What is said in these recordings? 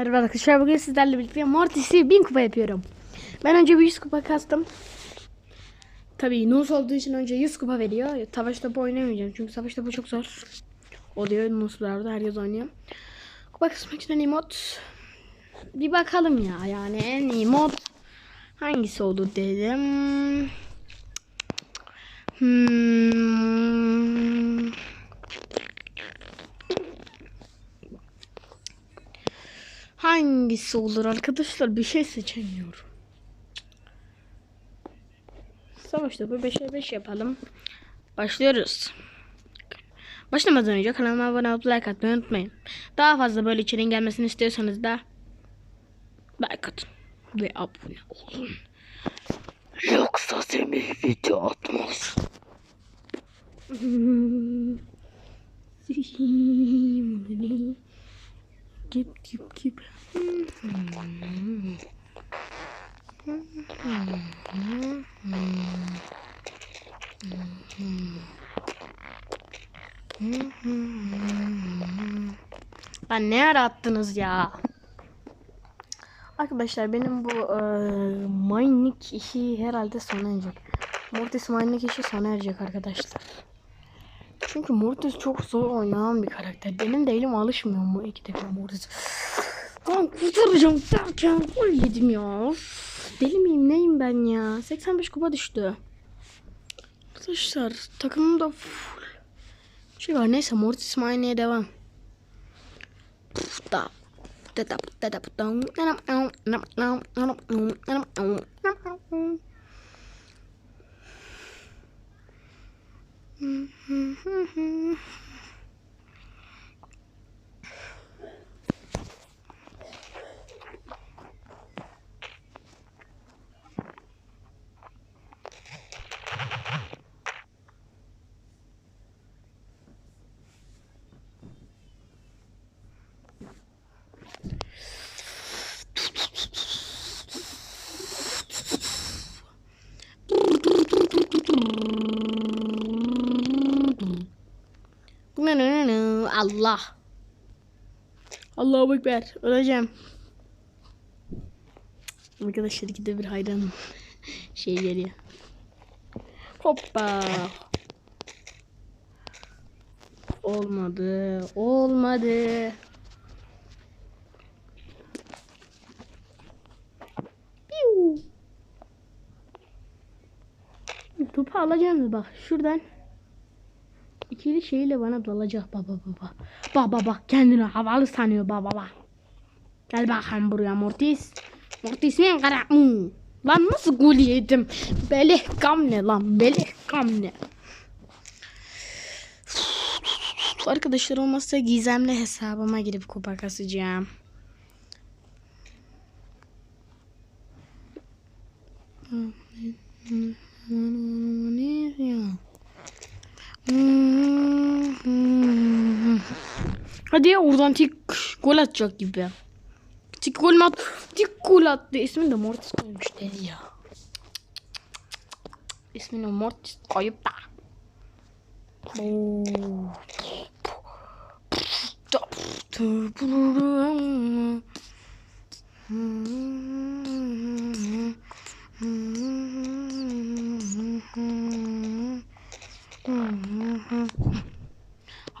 Merhaba arkadaşlar bugün sizlerle birlikte Mortis'i 1000 kupa yapıyorum. Ben önce bir 100 kupa kastım. Tabii Nus olduğu için önce 100 kupa veriyor. Savaş topu oynamayacağım çünkü savaş topu çok zor. Oluyor Nus'larda herkes oynuyor. Kupa kısmak için en iyi mod. Bir bakalım ya yani en iyi mod hangisi olur dedim. Hmm. Hangisi olur arkadaşlar? Bir şey seçemiyorum. Savaş topu 5'e 5 yapalım. Başlıyoruz. Başlamadan önce kanalıma abone olup like atmayı unutmayın. Daha fazla böyle içeriğin gelmesini istiyorsanız da like atın ve abone olun. Yoksa Semih video atmaz. Gip gip gip. Ben ne ara attınız ya? Arkadaşlar benim bu e, mining işi herhalde sona erecek. Mortis mining işi sona erecek arkadaşlar. Çünkü Mortis çok zor oynanan bir karakter. Benim de elim alışmıyor mu iki defa Mortis. Lan kurtaracağım derken gol yedim ya. Deli miyim neyim ben ya. 85 kupa düştü. Arkadaşlar takımımda full şey var. Neyse Mortis Mine'ye devam. Da. Da da da da da Allah. Allahu Ekber. Öleceğim. Arkadaşlar ikide bir hayranım. Şey geliyor. Hoppa. Olmadı. Olmadı. Piu. Topu alacağım bak şuradan. İkili şeyle bana dalacak baba baba. Baba bak kendini havalı sanıyor baba baba. Gel bakalım buraya Mortis. Mortis ne hmm. Lan nasıl gol yedim? Belih kam ne lan? Belih kam ne? Arkadaşlar olmazsa gizemli hesabıma girip kupa kasacağım. Ya? Hadi ya oradan tik gol atacak gibi. Tik gol mü at? Tik gol attı. İsmini de Mortis koymuş deli ya. İsmini Mortis koyup da. Oo.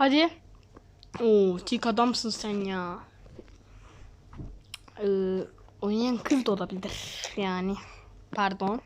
Hadi. Oo, tik adamsın sen ya. Ee, oynayan kız da olabilir. Yani. Pardon.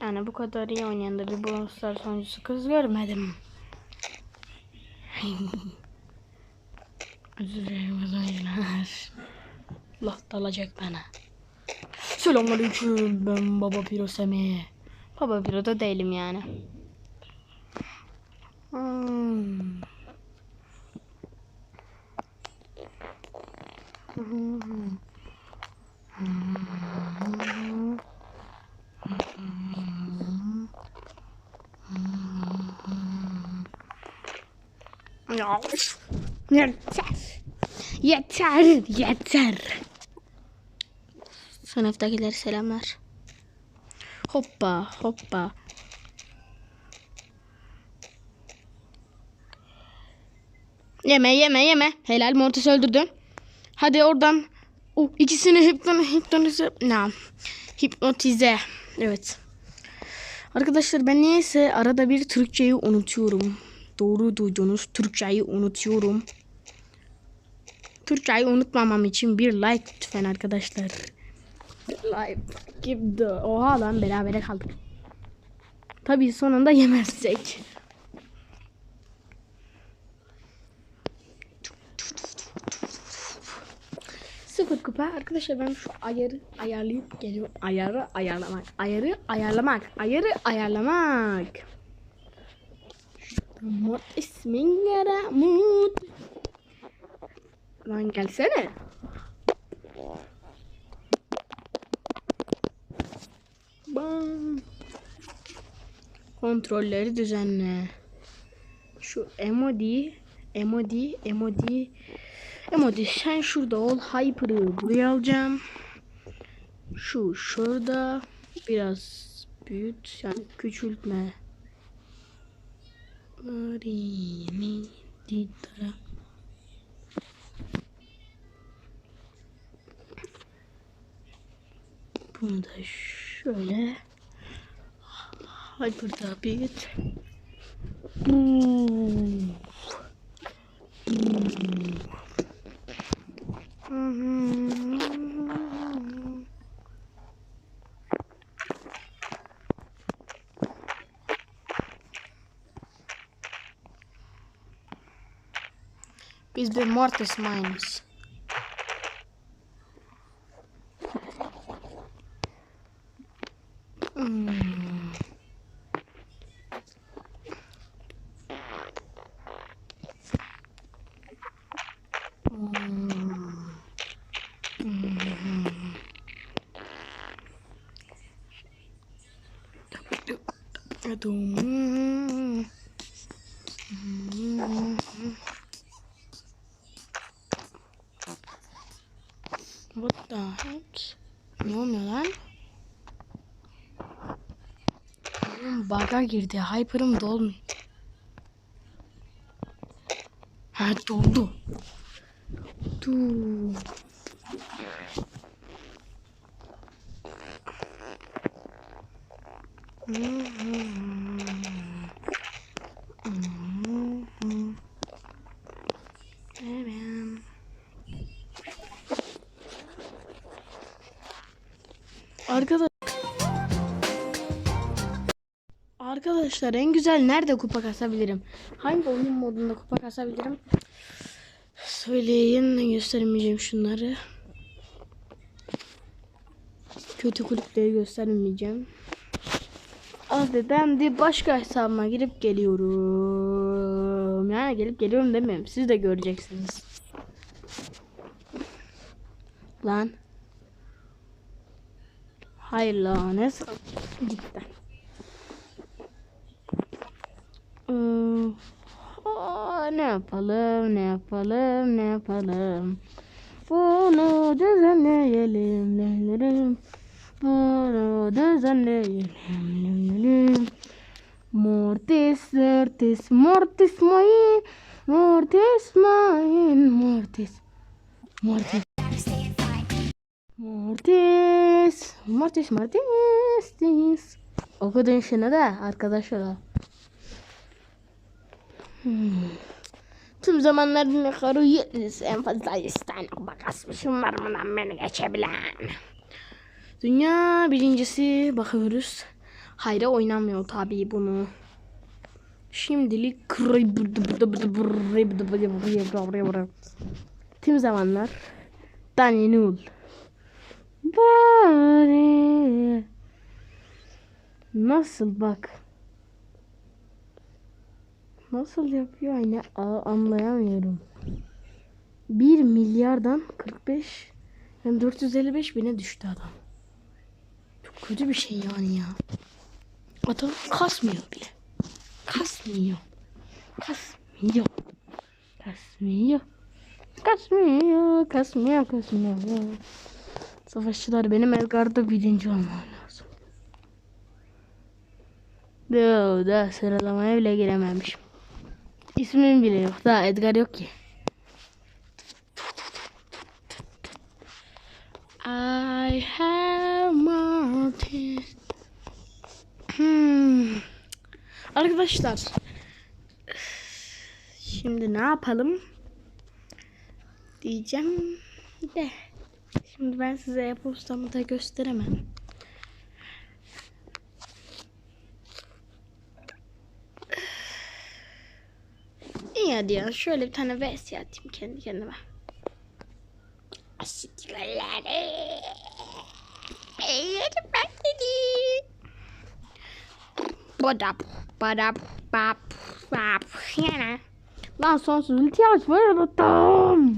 Yani bu kadar iyi oynayan da bir Brawl Stars oyuncusu kız görmedim. Özür dilerim oyuncular. Allah dalacak bana. Selamünaleyküm ben Baba Piro Semih. Baba Piro da değilim yani. Hmm. Ya, Yeter. Yeter. Yeter. Sınıftakiler selamlar. Hoppa hoppa. Yeme yeme yeme. Helal Mortis öldürdün. Hadi oradan o ikisini hipnon hipnotize ne? Hipnotize. Evet. Arkadaşlar ben niyeyse arada bir Türkçeyi unutuyorum. Doğru duydunuz. Türkçeyi unutuyorum. Türkçeyi unutmamam için bir like lütfen arkadaşlar. Like. Give the... Oha lan berabere kaldık. Tabii sonunda yemezsek. Sıfır kupa. Arkadaşlar ben şu ayarı ayarlayıp geliyorum. Ayarı ayarlamak. Ayarı ayarlamak. Ayarı ayarlamak. Mut ismin yara mut. Lan gelsene. Bam. Kontrolleri düzenle. Şu emodi, emodi, emodi, emodi sen şurada ol. Hyper'ı buraya alacağım. Şu şurada biraz büyüt yani küçültme. Bunu da şöyle Hyper'da büyüt. Hmm. Hmm. Biz bir Mortis Minus. Hmm. Aduh. What the heck? Ne oluyor lan? Bug'a girdi. Hyper'ım dolmuyor. Ha doldu. Dur. Arkadaş Arkadaşlar en güzel nerede kupa kasabilirim? Hangi oyun modunda kupa kasabilirim? Söyleyin göstermeyeceğim şunları. Kötü kulüpleri göstermeyeceğim. Adeden de başka hesabıma girip geliyorum. Yani gelip geliyorum demiyorum. Siz de göreceksiniz. Lan. Hayır lan. Ne sa- Cidden. Ee, ne yapalım, ne yapalım, ne yapalım. Bunu düzenleyelim, düzenleyelim. Bunu düzenleyelim. Mortis, mortis, mortis mine, mortis mine, mortis, mortis. Mortis, mortis, mortis. Okudun şunu da arkadaşlar. Hmm. Tüm zamanların rekoru 700 en fazla 100 tane kupa kasmışım var mı lan beni geçebilen? Dünya birincisi bakıyoruz. Hayra oynamıyor tabii bunu. Şimdilik tüm zamanlar Daniel Bari Nasıl bak Nasıl yapıyor A- anlayamıyorum. 1 milyardan 45 yani 455 bine düştü adam. Çok kötü bir şey yani ya. Adam kasmıyor bile. Kasmıyor. Kasmıyor. Kasmıyor. Kasmıyor. Kasmıyor. Kasmıyor. Savaşçılar benim Edgar'da birinci olmam lazım. Daha, daha sıralamaya bile girememişim. İsmim bile yok. Daha Edgar yok ki. I have mountains. Hmm. Arkadaşlar. Şimdi ne yapalım? Diyeceğim de. Şimdi ben size Apple Stamp'ı da gösteremem. dia Shirley tana vesi a tim ken ken ba asiti galare yete pakidi bodap badap bap bap yana lan son sözünü ihtiyaç var anlatam.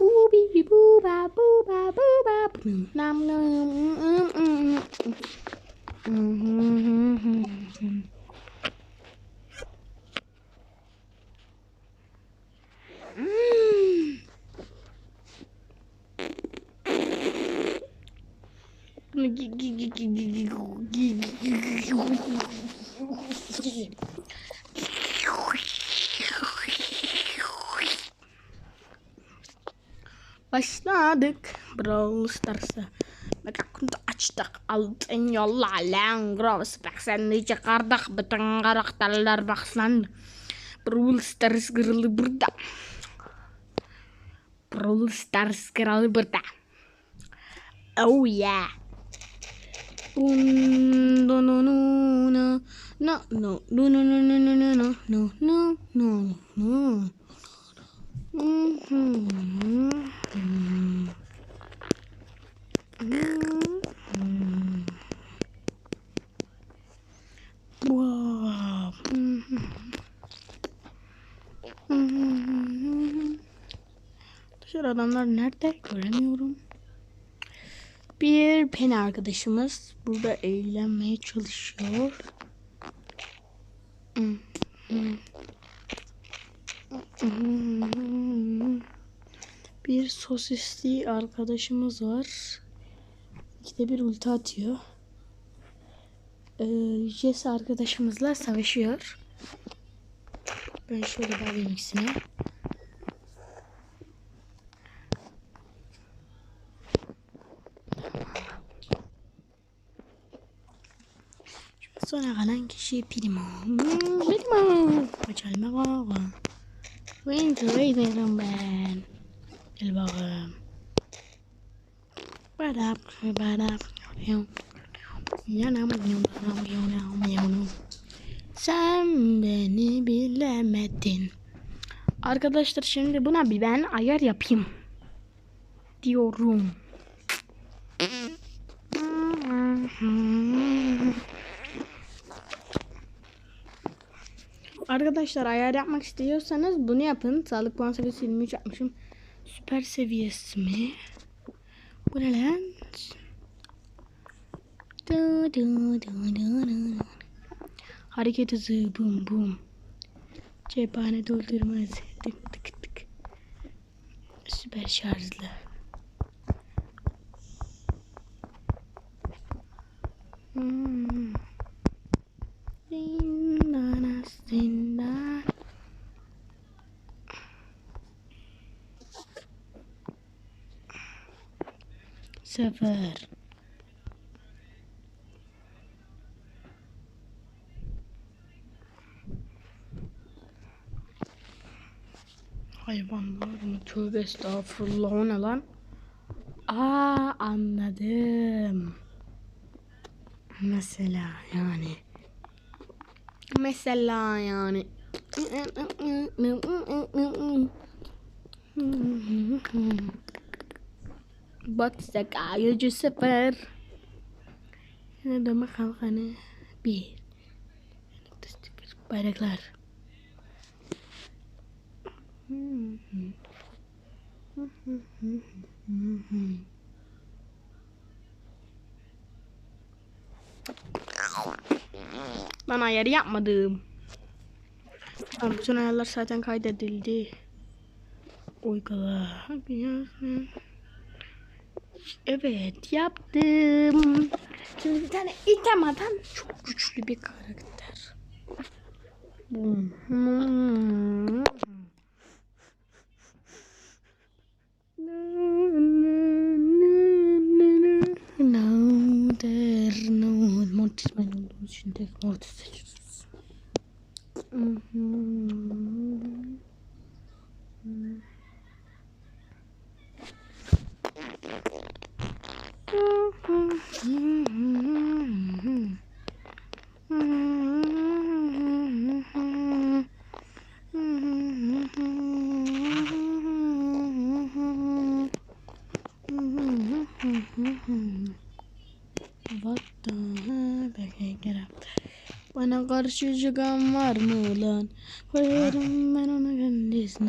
Booby booba booba booba. Nam nam Başladık Brawl Stars'a. Mekakuntu açtık altın yollarla Gross baksanı çıkardık bütün karakterler baksan Brawl Stars kralı burada Brawl Stars kralı burada Oh yeah no, no, no, no, no, no, no, no, no, no, no, no, no, no, Dışarı adamlar nerede? Göremiyorum. Bir pen arkadaşımız burada eğlenmeye çalışıyor. Hmm, hmm. Bir sosisli arkadaşımız var. İşte bir ulti atıyor. Ee, Jess arkadaşımızla savaşıyor. Ben şöyle bağlayayım ikisini. Sonra kalan kişi Primo. Hmm, Primo. Açalım Winter Raider'ım ben. Gel bakalım. Badap, badap. Yanam, yanam, yanam, yanam. Sen beni bilemedin. Arkadaşlar şimdi buna bir ben ayar yapayım. Diyorum. Arkadaşlar ayar yapmak istiyorsanız bunu yapın. Sağlık puan seviyesi 23 yapmışım. Süper seviyesi mi? Bu ne lan? Du, du, du, du. Hareket hızı bum bum. Cephane doldurmaz. Tık tık tık. Süper şarjlı. Hmm. Zindan. Sıfır. Hayvanlar mı? Tövbe estağfurullah o ne lan? Aa anladım. Mesela yani. Mesela yani. Baksak ayıcı sıfır. Yine dönme kalkanı bir. Bayraklar. Mm-hmm. Ben ayarı yapmadım. Tamam, bütün ayarlar zaten kaydedildi. Uygula. Evet yaptım. Şimdi bir tane item adam çok güçlü bir karakter. Hmm. interno, montes menudos, internos. Uhum. Uhum. Uhum. Karşı çıkan var mı lan? Koyarım ben ona kendis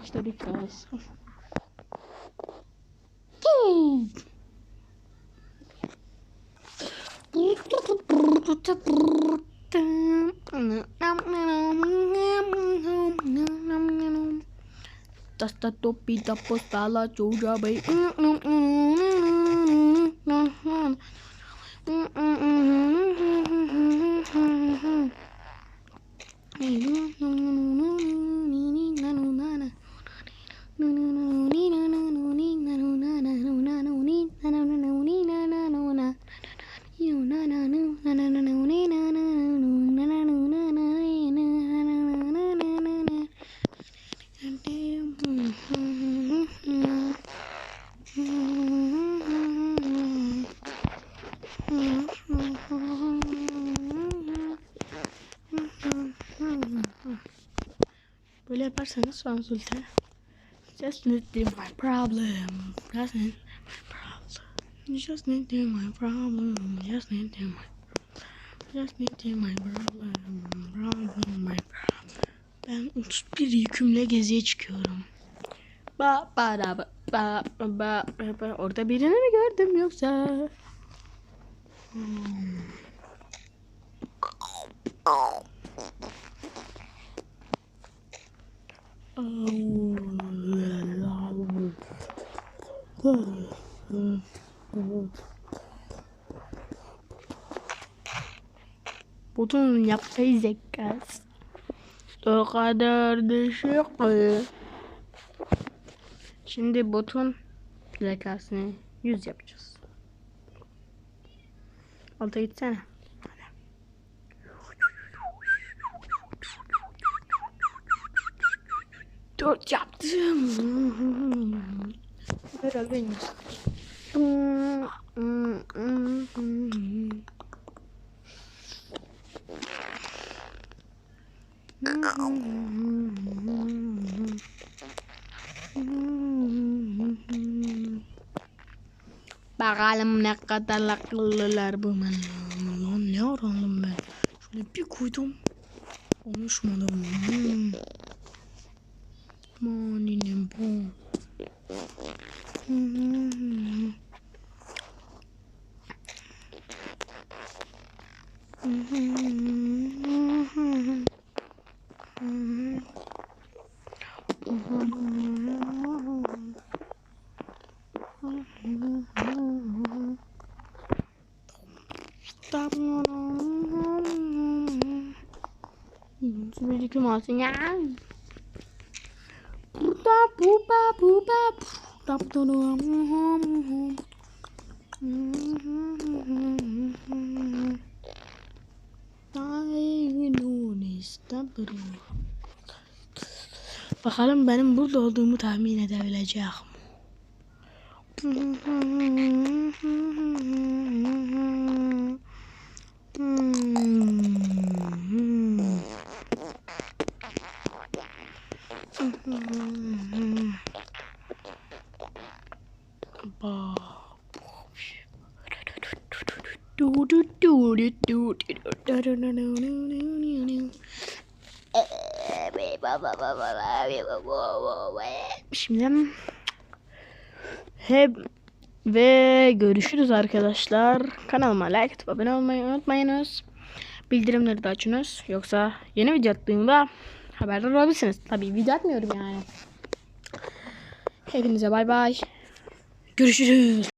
much that it does. Dasta topi tapo stala choja bay. Mm-hmm. Böyle yaparsanız sonra Zulte. Just need to my problem. Just need my problem. Just need to my problem. Just need to my Just need to my problem. Problem my problem. Ben 31 yükümle geziye çıkıyorum. Ba ba da ba ba ba ba ba. Orada birini mi gördüm yoksa? Hmm. Botun yapay zekası. O kadar düşük ki. Şimdi botun zekasını 100 yapacağız. Alta gitsene. İyisi. Bakalım ne kadar akıllılar bu men. Lan ne öğrendim ben? Şöyle bir koydum. Konuşmadım. Hmm. Maninem bu. Hmm. Sudah dikemasnya. Buba buba buba. Tap doang. Bakalım benim burada olduğumu tahmin edebilecek mi? Şimdi hep Ve görüşürüz arkadaşlar. Kanalıma like atıp abone olmayı unutmayınız. Bildirimleri de açınız. Yoksa yeni video attığımda haberdar olabilirsiniz. Tabii video atmıyorum yani. Hepinize bay bay. Görüşürüz.